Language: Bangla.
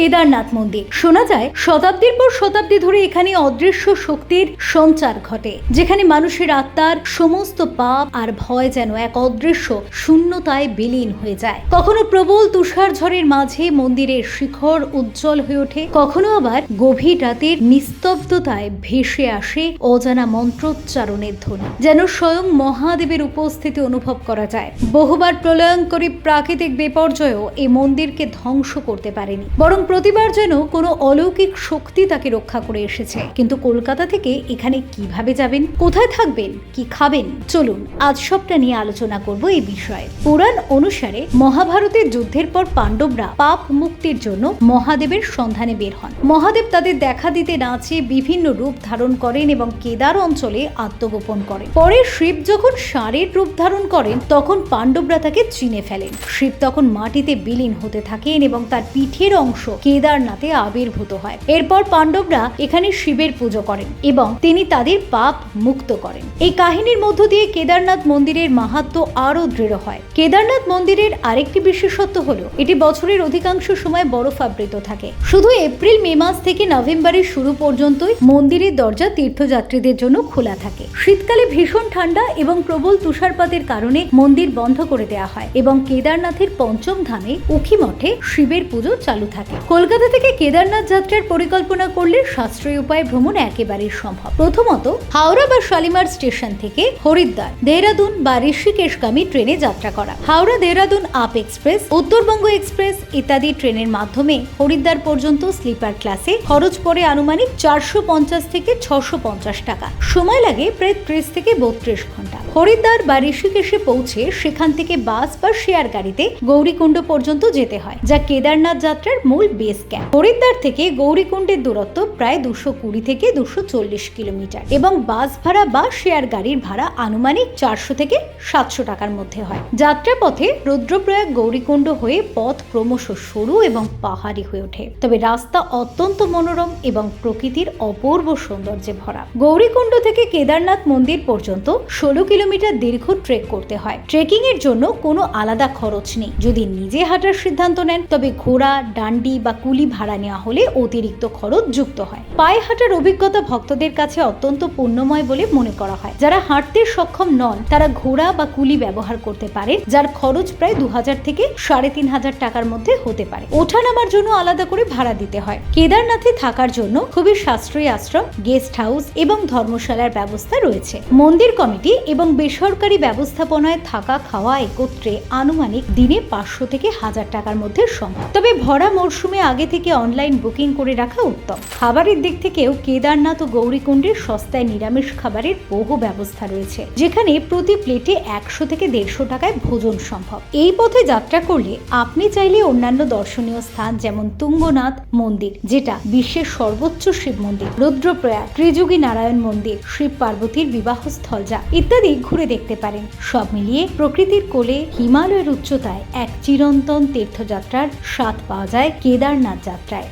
কেদারনাথ মন্দির। শোনা যায়, শতাব্দীর পর শতাব্দী ধরে এখানে অদৃশ্য শক্তির সঞ্চার ঘটে, যেখানে মানুষের আত্মার সমস্ত পাপ আর ভয় যেন এক অদৃশ্য শূন্যতায় বিলীন হয়ে যায়। কখনো প্রবল তুষার ঝড়ের মাঝে মন্দিরের শিখর উজ্জ্বল হয়ে ওঠে, কখনো আবার গভীর রাতের নিস্তব্ধতায় ভেসে আসে অজানা মন্ত্রোচ্চারণের ধ্বনি, যেন স্বয়ং মহাদেবের উপস্থিতি অনুভব করা যায়। বহুবার প্রলয়ঙ্করী প্রাকৃতিক বিপর্যয়ও এই মন্দিরকে ধ্বংস করতে পারেনি, বরং প্রতিবার যেন কোনো অলৌকিক শক্তি তাকে রক্ষা করে এসেছে। কিন্তু কলকাতা থেকে এখানে কীভাবে যাবেন, কোথায় থাকবেন, কি খাবেন, চলুন আজ সবটা নিয়ে আলোচনা করব এই বিষয়ে। পুরাণ অনুসারে মহাভারতের যুদ্ধের পর পাণ্ডবরা পাপ মুক্তির জন্য মহাদেবের সন্ধানে বের হন। মহাদেব তাদের দেখা দিতে না চেয়ে বিভিন্ন রূপ ধারণ করেন এবং কেদার অঞ্চলে আত্মগোপন করেন। পরে শিব যখন ষাঁড়ের রূপ ধারণ করেন, তখন পাণ্ডবরা তাকে চিনে ফেলেন। শিব তখন মাটিতে বিলীন হতে থাকেন এবং তার পিঠের অংশ কেদারনাথে আবির্ভূত হয়। এরপর পাণ্ডবরা এখানে শিবের পুজো করেন এবং তিনি তাদের পাপ মুক্ত করেন। এই কাহিনীর মধ্য দিয়ে কেদারনাথ মন্দিরের মাহাত্ম আরও দৃঢ় হয়। কেদারনাথ মন্দিরের আরেকটি বিশেষত্ব হলো, এটি বছরের অধিকাংশ সময় বরফ আবৃত থাকে। শুধু এপ্রিল, মে মাস থেকে নভেম্বরের শুরু পর্যন্তই মন্দিরের দরজা তীর্থযাত্রীদের জন্য খোলা থাকে। শীতকালে ভীষণ ঠান্ডা এবং প্রবল তুষারপাতের কারণে মন্দির বন্ধ করে দেওয়া হয় এবং কেদারনাথের পঞ্চম ধামে উখি মঠে শিবের পুজো চালু থাকে। কলকাতা থেকে কেদারনাথ যাত্রার পরিকল্পনা করলে সাশ্রয়ী উপায়ে ভ্রমণ একেবারেই সম্ভব। প্রথমত, হাওড়া বা শালিমার স্টেশন থেকে হরিদ্বার, দেহরাদুন বা ঋষিকেশগামী ট্রেনে যাত্রা করা। Howrah, Dehradun up express, Uttarbanga express ইত্যাদি ট্রেনের মাধ্যমে হরিদ্বার পর্যন্ত স্লিপার ক্লাসে খরচ পড়ে আনুমানিক চারশো পঞ্চাশ থেকে ছশো পঞ্চাশ টাকা। সময় লাগে প্রায় ত্রিশ থেকে বত্রিশ ঘণ্টা। হরিদ্বার বা ঋষিকেশে পৌঁছে সেখান থেকে বাস বা শেয়ার গাড়িতে গৌরীকুণ্ড পর্যন্ত যেতে হয়, যা কেদারনাথ যাত্রার মূল বেস ক্যাম্প। হরিদ্বার থেকে গৌরীকুণ্ডের দূরত্ব প্রায় দুশো কুড়ি থেকে দুশো চল্লিশ কিলোমিটার এবং বাস ভাড়া বা শেয়ার গাড়ির ভাড়া আনুমানিক চারশো থেকে সাতশো টাকার মধ্যে হয়। যাত্রাপথে রুদ্রপ্রয়াগ গৌরীকুণ্ড হয়ে পথ ক্রমশ সরু এবং পাহাড়ি হয়ে ওঠে। তবে রাস্তা অত্যন্ত মনোরম এবং প্রকৃতির অপূর্ব সৌন্দর্যে ভরা। গৌরীকুণ্ড থেকে কেদারনাথ মন্দির পর্যন্ত ষোলো কিলোমিটার দীর্ঘ ট্রেক করতে হয়। ট্রেকিং এর জন্য কোনো আলাদা খরচ নেই। যদি নিজে হাঁটার সিদ্ধান্ত নেন, তবে ঘোড়া, ডান্ডি বা কুলি ভাড়া নেওয়া হলে অতিরিক্ত খরচ যুক্ত হয়। পায়ে হাঁটার অভিজ্ঞতা ভক্তদের কাছে অত্যন্ত পুণ্যময় বলে মনে করা হয়। যারা হাঁটতে সক্ষম নন, তারা ঘোড়া বা কুলি ব্যবহার করতে পারে, যার খরচ প্রায় দু হাজার থেকে সাড়ে তিন হাজার টাকার মধ্যে হতে পারে। ওঠা নামার জন্য আলাদা করে ভাড়া দিতে হয়। কেদারনাথে থাকার জন্য খুবই সাশ্রয়ী আশ্রম, গেস্ট হাউস এবং ধর্মশালার ব্যবস্থা রয়েছে। মন্দির কমিটি এবং বেসরকারি ব্যবস্থাপনায় থাকা খাওয়া একত্রে আনুমানিক দিনে পাঁচশো থেকে হাজার টাকার মধ্যে সম্ভব। তবে ভরা মরশুমে আগে থেকে অনলাইন বুকিং করে রাখা উত্তম। খাবারের দিক থেকেও কেদারনাথ ও গৌরীকুণ্ডের সস্তায় নিরামিষ খাবারের বহু ব্যবস্থা রয়েছে, যেখানে প্রতি প্লেটে একশো থেকে দেড়শো টাকায় ভোজন সম্ভব। এই পথে যাত্রা করলে আপনি চাইলে অন্যান্য দর্শনীয় স্থান যেমন তুঙ্গনাথ মন্দির, যেটা বিশ্বের সর্বোচ্চ শিব মন্দির, রুদ্রপ্রয়াগ, ত্রিযুগী নারায়ণ মন্দির, শিব পার্বতীর বিবাহস্থল যা ইত্যাদি ঘুরে দেখতে পারেন। সব মিলিয়ে প্রকৃতির কোলে হিমালয়ের উচ্চতায় এক চিরন্তন তীর্থযাত্রার স্বাদ পাওয়া যায় কেদারনাথ যাত্রায়